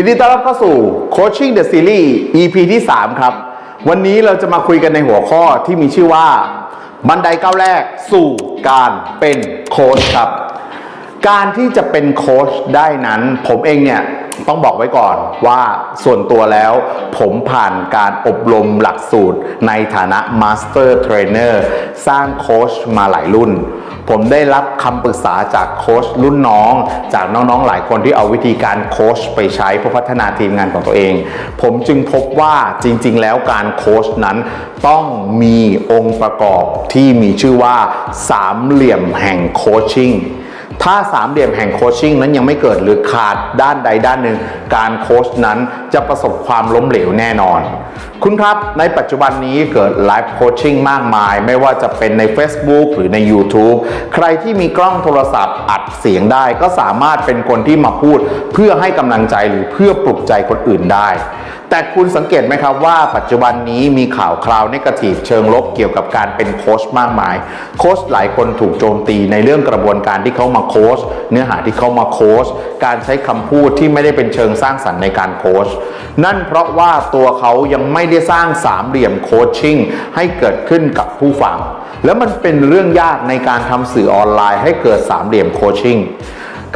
ยินดีต้อนรับเข้าสู่ Coaching the Series EP ที่ 3 ครับ วันนี้เราจะมาคุยกันในหัวข้อที่มีชื่อว่า บันไดก้าวแรกสู่การเป็นโค้ชครับ การที่จะเป็นโค้ชได้นั้น ผมเองเนี่ย ต้องบอกไว้ก่อนว่าส่วนตัวแล้ว ผมผ่านการอบรมหลักสูตรในฐานะ Master Trainer สร้างโค้ชมาหลายรุ่น ผมได้รับคำปรึกษาจากโค้ชรุ่นน้อง จากน้องๆหลายคนที่เอาวิธีการโค้ชไปใช้เพื่อพัฒนาทีมงานของตัวเอง ผมจึงพบว่าจริง ๆ แล้วการโค้ชนั้นต้องมีองค์ประกอบที่มีชื่อว่าสามเหลี่ยมแห่งโคชชิ่ง ถ้าสามเหลี่ยมแห่งโคชชิ่งนั้นยังไม่เกิดหรือขาดด้านใดด้านหนึ่ง การโคชนั้นจะประสบความล้มเหลวแน่นอน คุณครับในปัจจุบันนี้เกิดไลฟ์โคชชิ่งมากมาย ไม่ว่าจะเป็นใน Facebook หรือใน YouTube ใครที่มีกล้องโทรศัพท์อัดเสียงได้ ก็สามารถเป็นคนที่มาพูด เพื่อให้กำลังใจหรือเพื่อปลุกใจคนอื่นได้ แต่คุณสังเกตไหมครับว่าปัจจุบันนี้มีข่าวคราวเนกาทีฟเชิงลบเกี่ยวกับการเป็นโค้ชมากมาย โค้ชหลายคนถูกโจมตีในเรื่องกระบวนการที่เขามาโค้ชเนื้อหาที่เขามาโค้ชการใช้คำพูดที่ไม่ได้เป็นเชิงสร้างสรรค์ในการโค้ชนั่นเพราะว่าตัวเขายังไม่ได้สร้างสามเหลี่ยมโคชชิ่งให้เกิดขึ้นกับผู้ฟัง แล้วมันเป็นเรื่องยากในการทำสื่อออนไลน์ให้เกิดสามเหลี่ยมโคชชิ่ง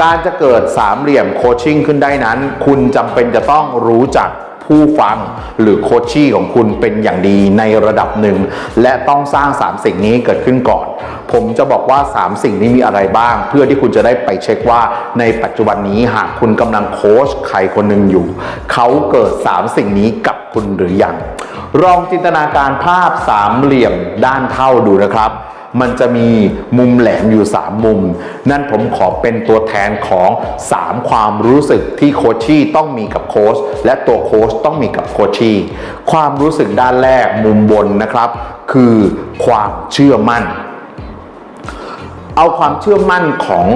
การจะเกิดสามเหลี่ยมโคชชิ่งขึ้นได้นั้น คุณจำเป็นจะต้องรู้จัก ผู้ฟังหรือโคชชี่ของคุณเป็นอย่างดีในระดับหนึ่ง และต้องสร้าง 3 สิ่งนี้เกิดขึ้นก่อน ผมจะบอกว่า 3 สิ่งนี้มีอะไรบ้าง เพื่อที่คุณจะได้ไปเช็คว่าในปัจจุบันนี้หากคุณกำลังโค้ชใครคนหนึ่งอยู่ เขาเกิด 3 สิ่งนี้กับคุณหรือยังลองจินตนาการภาพสามเหลี่ยมด้านเท่าดูนะครับ มันจะมีมุมแหลมอยู่ 3 มุม นั่นผมขอเป็นตัวแทนของ 3 ความรู้สึกที่โคชชี่ต้องมีกับโค้ชและตัวโค้ชต้องมีกับโคชชี่ความรู้สึกด้านแรกมุมบนนะครับ คือความเชื่อมั่น เอาความเชื่อมั่นของ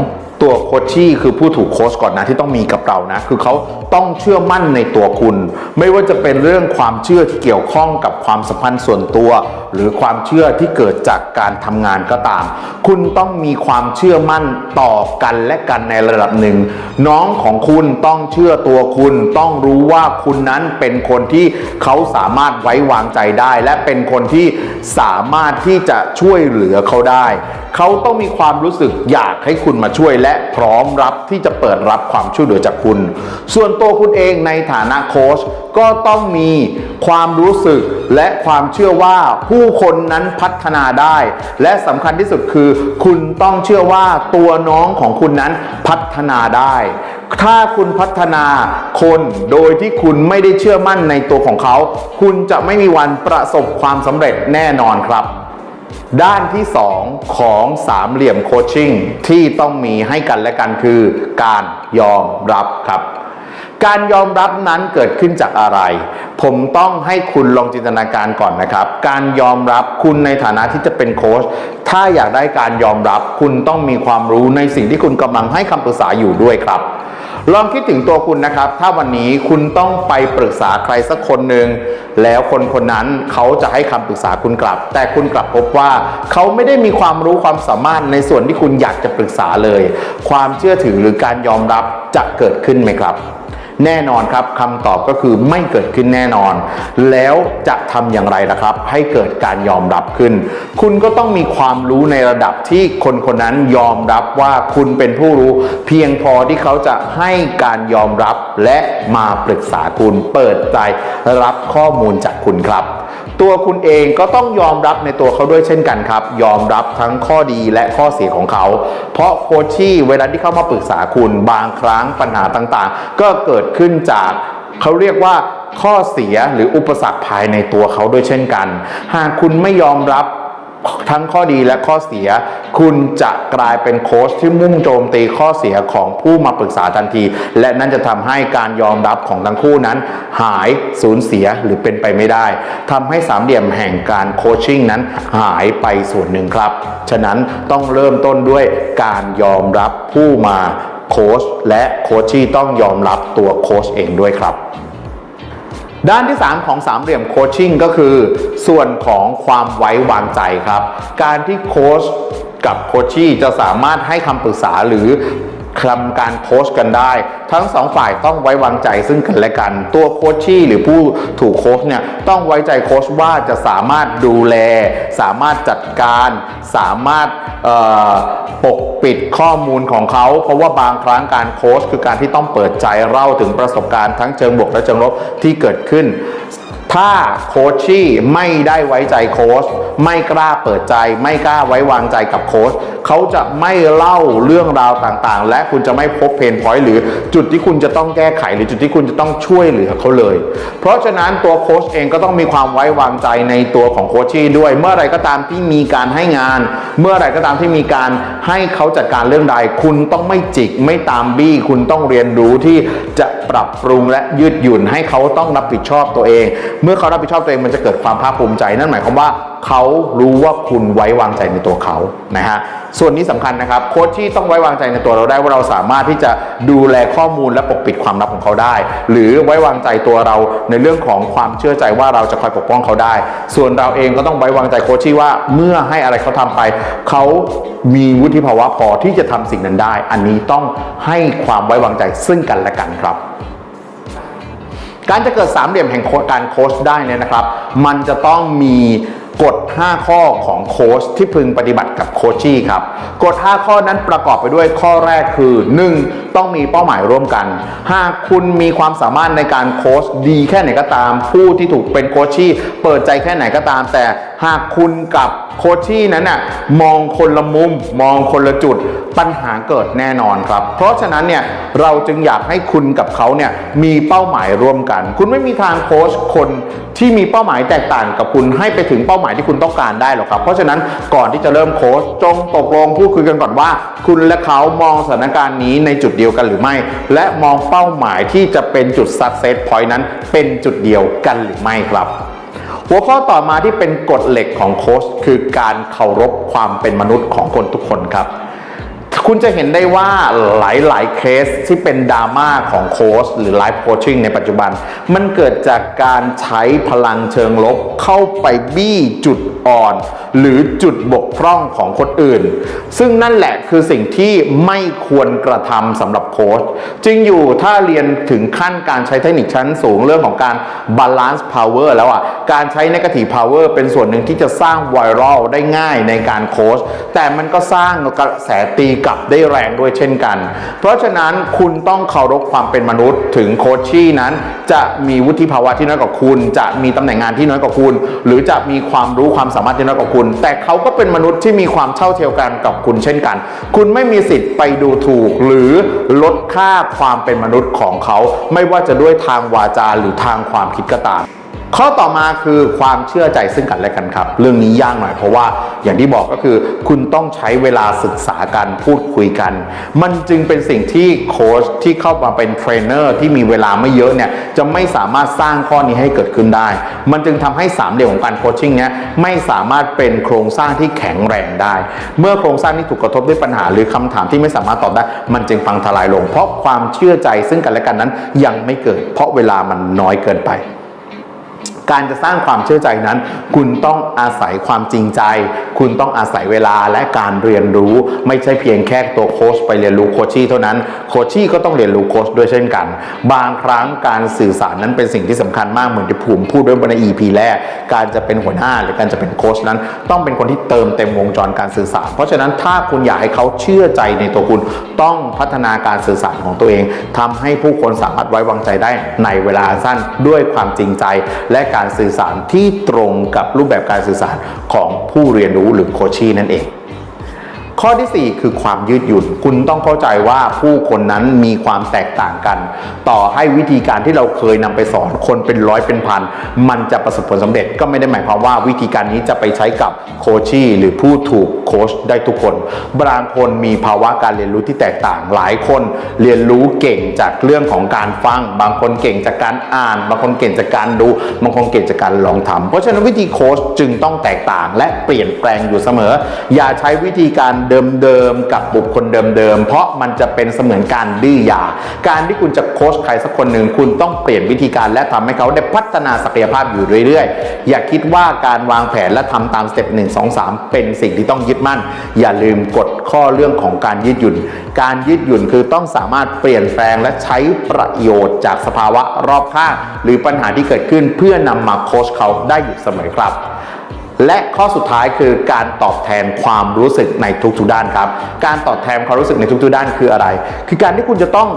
ตัวโคชชี่คือผู้ถูกโค้ชก่อนนะที่ต้องมีกับเรานะ คือเขาต้องเชื่อมั่นในตัวคุณ ไม่ว่าจะเป็นเรื่องความเชื่อที่เกี่ยวข้องกับความสัมพันธ์ส่วนตัว หรือความเชื่อที่เกิดจากการทำงานก็ตาม คุณต้องมีความเชื่อมั่นต่อกันและกันในระดับหนึ่ง น้องของคุณต้องเชื่อตัวคุณ ต้องรู้ว่าคุณนั้นเป็นคนที่เขาสามารถไว้วางใจได้ และเป็นคนที่สามารถที่จะช่วยเหลือเขาได้ เขาต้องมีความรู้สึกอยากให้คุณมาช่วยและพร้อมรับที่จะเปิดรับความช่วยเหลือจากคุณ ส่วนตัวคุณเองในฐานะโค้ชก็ต้องมีความรู้สึกและความเชื่อว่าผู้คนนั้นพัฒนาได้ และสำคัญที่สุดคือ คุณต้องเชื่อว่าตัวน้องของคุณนั้นพัฒนาได้ ถ้าคุณพัฒนาคนโดยที่คุณไม่ได้เชื่อมั่นในตัวของเขา คุณจะไม่มีวันประสบความสำเร็จแน่นอนครับ ด้านที่ 2 ของสามเหลี่ยมโคชชิ่งที่ต้องมีให้กันและกันคือ การยอมรับครับ การยอมรับนั้นเกิดขึ้นจากอะไร ผมต้องให้คุณลองจินตนาการก่อนนะครับ การยอมรับคุณในฐานะที่จะเป็นโค้ชถ้าอยากได้การยอมรับ คุณต้องมีความรู้ในสิ่งที่คุณกำลังให้คำปรึกษาอยู่ด้วยครับ ลองคิดถึงตัวคุณนะครับ ถ้าวันนี้คุณต้องไปปรึกษาใครสักคนหนึ่งแล้วคนคนนั้นเขาจะให้คำปรึกษาคุณกลับ แต่คุณกลับพบว่าเขาไม่ได้มีความรู้ความสามารถในส่วนที่คุณอยากจะปรึกษาเลย ความเชื่อถือหรือการยอมรับจะเกิดขึ้นไหมครับ แน่นอนครับคำตอบก็คือไม่เกิดขึ้นแน่นอน แล้วจะทำอย่างไรล่ะครับ ให้เกิดการยอมรับขึ้น คุณก็ต้องมีความรู้ในระดับที่คนคนนั้นยอมรับว่าคุณเป็นผู้รู้ เพียงพอที่เขาจะให้การยอมรับและมาปรึกษาคุณเปิดใจรับข้อมูลจากคุณครับ ตัวคุณเองก็ต้องยอมรับในตัวเขาด้วยเช่นกันครับ ยอมรับทั้งข้อดีและข้อเสียของเขา เพราะโคชชี่เวลาที่เข้ามาปรึกษาคุณบางครั้งปัญหาต่างๆ ก็เกิดขึ้นจากเขาเรียกว่าข้อเสียหรืออุปสรรคภายในตัวเขาด้วยเช่นกัน หากคุณไม่ยอมรับ ทั้งข้อดีและข้อเสีย คุณจะกลายเป็นโค้ชที่มุ่งโจมตีข้อเสียของผู้มาปรึกษาทันที และนั่นจะทำให้การยอมรับของทั้งคู่นั้น หายสูญเสียหรือเป็นไปไม่ได้ทำให้สามเหลี่ยมแห่งการโคชชิ่งนั้นหายไปส่วนหนึ่งครับ ฉะนั้นต้องเริ่มต้นด้วยการยอมรับผู้มาโค้ชและโคชชี่ต้องยอมรับตัวโค้ชเองด้วยครับ ด้านที่ 3 ของสามเหลี่ยมโคชชิ่งก็คือ ส่วนของความไว้วางใจครับ การที่โค้ชกับโคชชี่จะสามารถให้คำปรึกษาหรือ ทำการโค้ชกันได้ ทั้งสองฝ่ายต้องไว้วางใจซึ่งกันและกัน ตัวโค้ชชี่หรือผู้ถูกโค้ชเนี่ยต้องไว้ใจโค้ชว่าจะสามารถดูแล สามารถจัดการ สามารถปกปิดข้อมูลของเขา เพราะว่าบางครั้งการโค้ชคือการที่ต้องเปิดใจเล่าถึงประสบการณ์ทั้งเชิงบวกและเชิงลบที่เกิดขึ้น ถ้าโคชชี่ไม่ได้ไว้ใจโค้ชไม่กล้าเปิดใจ ไม่กล้าไว้วางใจกับโค้ชเขาจะไม่เล่าเรื่องราวต่างๆ และคุณจะไม่พบเพนพอยต์หรือจุดที่คุณจะต้องแก้ไขหรือจุดที่คุณจะต้องช่วยเหลือเขาเลย เพราะฉะนั้นตัวโค้ชเองก็ต้องมีความไว้วางใจในตัวของโคชชี่ด้วย เมื่อไรก็ตามที่มีการให้งาน เมื่อไรก็ตามที่มีการให้เขาจัดการเรื่องใด คุณต้องไม่จิกไม่ตามบี้ คุณต้องเรียนรู้ที่จะปรับปรุงและยืดหยุ่นให้เขาต้องรับผิดชอบตัวเองเมื่อเขารับผิดชอบตัวเองมันจะเกิดความภาคภูมิใจ นั่นหมายความว่าเขารู้ว่าคุณไว้วางใจในตัวเขานะฮะส่วนนี้สำคัญนะครับโค้ชที่ต้องไว้วางใจในตัวเราได้ว่าเราสามารถที่จะดูแลข้อมูลและปกปิดความลับของเขาได้ หรือไว้วางใจตัวเราในเรื่องของความเชื่อใจว่าเราจะคอยปกป้องเขาได้ ส่วนเราเองก็ต้องไว้วางใจโค้ชที่ว่าเมื่อให้อะไรเขาทำไป เขามีวุฒิภาวะพอที่จะทำสิ่งนั้นได้ อันนี้ต้องให้ความไว้วางใจซึ่งกันและกันครับ การจะเกิดสามเหลี่ยมแห่งการโค้ชได้เนี่ยนะครับ มันจะต้องมี กฎ 5 ข้อของโค้ชที่พึงปฏิบัติกับโคชชี่ครับ กฎ 5 ข้อนั้นประกอบไปด้วยข้อแรกคือ 1. ต้องมีเป้าหมายร่วมกัน หากคุณมีความสามารถในการโค้ชดีแค่ไหนก็ตาม ผู้ที่ถูกเป็นโคชชี่เปิดใจแค่ไหนก็ตาม แต่หากคุณกับโคชชี่นั้นน่ะมองคนละมุม มองคนละจุดปัญหาเกิดแน่นอนครับ เพราะฉะนั้นเนี่ยเราจึงอยากให้คุณกับเขาเนี่ยมีเป้าหมายร่วมกัน คุณไม่มีทางโค้ชคน ที่มีเป้าหมายแตกต่างกับคุณให้ไปถึงเป้าหมายที่คุณต้องการได้หรอกครับ เพราะฉะนั้นก่อนที่จะเริ่มโค้ชจงตกลงพูดคุยกันก่อนว่า คุณและเขามองสถานการณ์นี้ในจุดเดียวกันหรือไม่ และมองเป้าหมายที่จะเป็นจุด success point นั้น เป็นจุดเดียวกันหรือไม่ครับหัวข้อต่อมาที่เป็นกฎเหล็กของโค้ชคือการเคารพความเป็นมนุษย์ของคนทุกคนครับ คุณจะเห็นได้ว่าหลาย ๆ เคสที่เป็นดราม่าของโค้ชหรือไลฟ์โคชชิ่งในปัจจุบัน มันเกิดจากการใช้พลังเชิงลบเข้าไปบี้จุดอ่อน หรือจุดบกพร่องของคนอื่น ซึ่งนั่นแหละคือสิ่งที่ไม่ควรกระทำสำหรับโค้ชจริงอยู่ถ้าเรียนถึงขั้นการใช้เทคนิคชั้นสูงเรื่องของการ balance power แล้วอะการใช้ negative power เป็นส่วนหนึ่งที่จะสร้างไวรัลได้ง่ายในการโค้ชแต่มันก็สร้างกระแสตีกลับได้แรงด้วยเช่นกัน เพราะฉะนั้นคุณต้องเคารพความเป็นมนุษย์ ถึงโคชชี่นั้น จะมีวุฒิภาวะที่น้อยกว่าคุณ จะมีตำแหน่งงานที่น้อยกว่าคุณ หรือจะมีความรู้ความสามารถที่น้อยกว่าคุณ แต่เขาก็เป็นมนุษย์ที่มีความเท่าเทียมกันกับคุณเช่นกัน คุณไม่มีสิทธิ์ไปดูถูกหรือลดค่าความเป็นมนุษย์ของเขา ไม่ว่าจะด้วยทางวาจาหรือทางความคิดก็ตาม ข้อต่อมาคือความเชื่อใจซึ่งกันและกันครับ เรื่องนี้ยากหน่อยเพราะว่าอย่างที่บอกก็คือ คุณต้องใช้เวลาศึกษากันพูดคุยกัน มันจึงเป็นสิ่งที่โค้ชที่เข้ามาเป็นเทรนเนอร์ที่มีเวลาไม่เยอะเนี่ยจะไม่สามารถสร้างข้อนี้ให้เกิดขึ้นได้ มันจึงทำให้สามเหลี่ยมของการโคชชิ่งเนี้ยไม่สามารถเป็นโครงสร้างที่แข็งแรงได้ เมื่อโครงสร้างที่ถูกกระทบด้วยปัญหา หรือคำถามที่ไม่สามารถตอบได้ มันจึงพังทลายลง เพราะความเชื่อใจซึ่งกันและกันนั้นยังไม่เกิด เพราะเวลามันน้อยเกินไป การจะสร้างความเชื่อใจนั้น คุณต้องอาศัยความจริงใจ คุณต้องอาศัยเวลาและการเรียนรู้ ไม่ใช่เพียงแค่ตัวโค้ชไปเรียนรู้โคชชี่เท่านั้นโคชชี่ก็ต้องเรียนรู้โค้ชด้วยเช่นกัน บางครั้งการสื่อสารนั้นเป็นสิ่งที่สำคัญมากเหมือนที่ผมพูดด้วยใน EP แรก การจะเป็นหัวหน้าหรือการจะเป็นโค้ชนั้น ต้องเป็นคนที่เติมเต็มวงจรการสื่อสาร เพราะฉะนั้นถ้าคุณอยากให้เขาเชื่อใจในตัวคุณต้องพัฒนาการสื่อสารของตัวเองทำให้ผู้คนสามารถไว้วางใจได้ในเวลาสั้นด้วยความจริงใจและการการสื่อสารที่ตรงกับรูปแบบการสื่อสารของผู้เรียนรู้หรือโคชชี่นั่นเอง ข้อทีสี่ 4 คือความยืดหยุ่น คุณต้องเข้าใจว่าผู้คนนั้นมีความแตกต่างกัน ต่อให้วิธีการที่เราเคยนำไปสอนคนเป็นร้อยเป็นพัน มันจะประสบผลสำเร็จก็ไม่ได้หมายความว่าวิธีการนี้จะไปใช้กับโคชชี่หรือผู้ถูกโคชได้ทุกคน บางคนมีภาวะการเรียนรู้ที่แตกต่าง หลายคนเรียนรู้เก่งจากเรื่องของการฟัง บางคนเก่งจากการอ่าน บางคนเก่งจากการดู บางคนเก่งจากการลองทำเพราะฉะนั้นวิธีโคชจึงต้องแตกต่างและเปลี่ยนแปลงอยู่เสมอ อย่าใช้วิธีการเดิมๆกับบุคคลเดิมๆเพราะมันจะเป็นเสมือนการดื้อยา การที่คุณจะโค้ชใครสักคนหนึ่งคุณต้องเปลี่ยนวิธีการและทำให้เขาได้พัฒนาศักยภาพอยู่เรื่อยๆ อย่าคิดว่าการวางแผนและทำตามสเต็ปหนึ่งสองสามเป็นสิ่งที่ต้องยึดมั่น อย่าลืมกฎข้อเรื่องของการยืดหยุ่น การยืดหยุ่นคือต้องสามารถเปลี่ยนแปลงและใช้ประโยชน์จากสภาวะรอบข้างหรือปัญหาที่เกิดขึ้นเพื่อนำมาโค้ชเขาได้อยู่เสมอครับ และข้อสุดท้ายคือการตอบแทนความรู้สึกในทุกๆด้านครับ การตอบแทนความรู้สึกในทุกๆด้านคืออะไร คือการที่คุณจะต้อง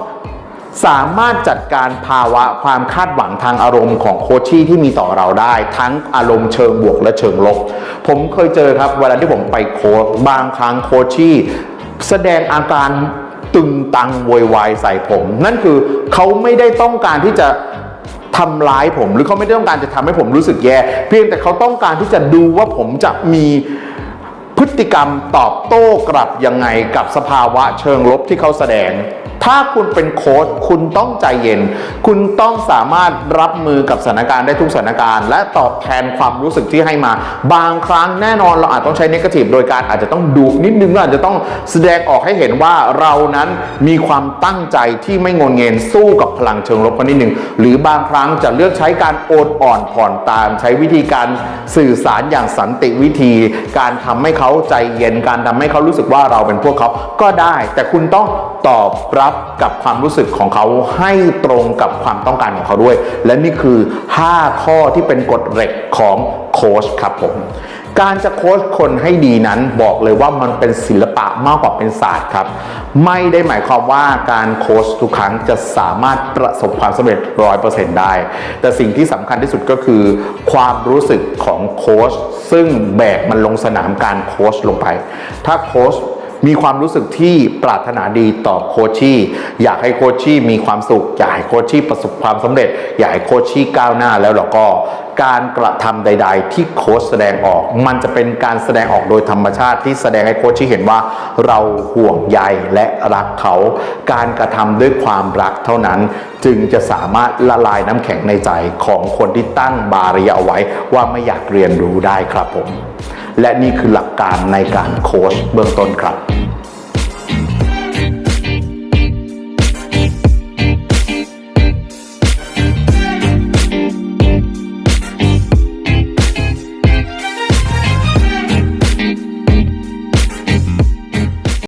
สามารถจัดการภาวะความคาดหวังทางอารมณ์ของโคชชี่ที่มีต่อเราได้ ทั้งอารมณ์เชิงบวกและเชิงลบ ผมเคยเจอครับเวลาที่ผมไปโค้ชบางครั้งโคชชี่แสดงอาการตึงตังโวยวายใส่ผม นั่นคือเขาไม่ได้ต้องการที่จะ ทำร้ายผม หรือเขาไม่ได้ต้องการจะทำให้ผมรู้สึกแย่ เพียงแต่เขาต้องการที่จะดูว่าผมจะมีพฤติกรรมตอบโต้กลับยังไงกับสภาวะเชิงลบที่เขาแสดง ถ้าคุณเป็นโค้ชคุณต้องใจเย็น คุณต้องสามารถรับมือกับสถานการณ์ได้ทุกสถานการณ์ และตอบแทนความรู้สึกที่ให้มา บางครั้งแน่นอนเราอาจต้องใช้เนกาทีฟโดยการอาจจะต้องดุนิดนึงเราอาจจะต้องแสดงออกให้เห็นว่าเรานั้นมีความตั้งใจที่ไม่งนเงินสู้กับพลังเชิงลบคนนิดนึงหรือบางครั้งจะเลือกใช้การโอดอ่อนผ่อนตาม ใช้วิธีการสื่อสารอย่างสันติวิธี การทำให้เขาใจเย็นการทำให้เขารู้สึกว่าเราเป็นพวกเขาก็ได้ แต่คุณต้องตอบรับกับความรู้สึกของเขาให้ตรงกับความต้องการของเขาด้วย และนี่คือ 5 ข้อที่เป็นกฎเหล็กของโค้ชครับผมการจะโค้ชคนให้ดีนั้นบอกเลยว่ามันเป็นศิลปะมากกว่าเป็นศาสตร์ครับ ไม่ได้หมายความว่าการโค้ชทุกครั้งจะสามารถประสบความสำเร็จร้อยเปอร์เซ็นต์ได้ แต่สิ่งที่สำคัญที่สุดก็คือ ความรู้สึกของโค้ชซึ่งแบกมันลงสนามการโค้ชลงไป ถ้าโค้ช มีความรู้สึกที่ปรารถนาดีต่อโคชี่อยากให้โคชี่มีความสุข อยากให้โคชี่ประสบความสำเร็จ อยากให้โคชี่ก้าวหน้าแล้วเราก็การกระทำใด ๆ ที่โค้ชแสดงออก มันจะเป็นการแสดงออกโดยธรรมชาติที่แสดงให้โคชี่เห็นว่าเราห่วงใยและรักเขา การกระทำด้วยความรักเท่านั้น จึงจะสามารถละลายน้ำแข็งในใจของคนที่ตั้งบาเรียเอาไว้ว่าไม่อยากเรียนรู้ได้ครับผม และนี่คือหลักการในการโค้ชเบื้องต้นครับ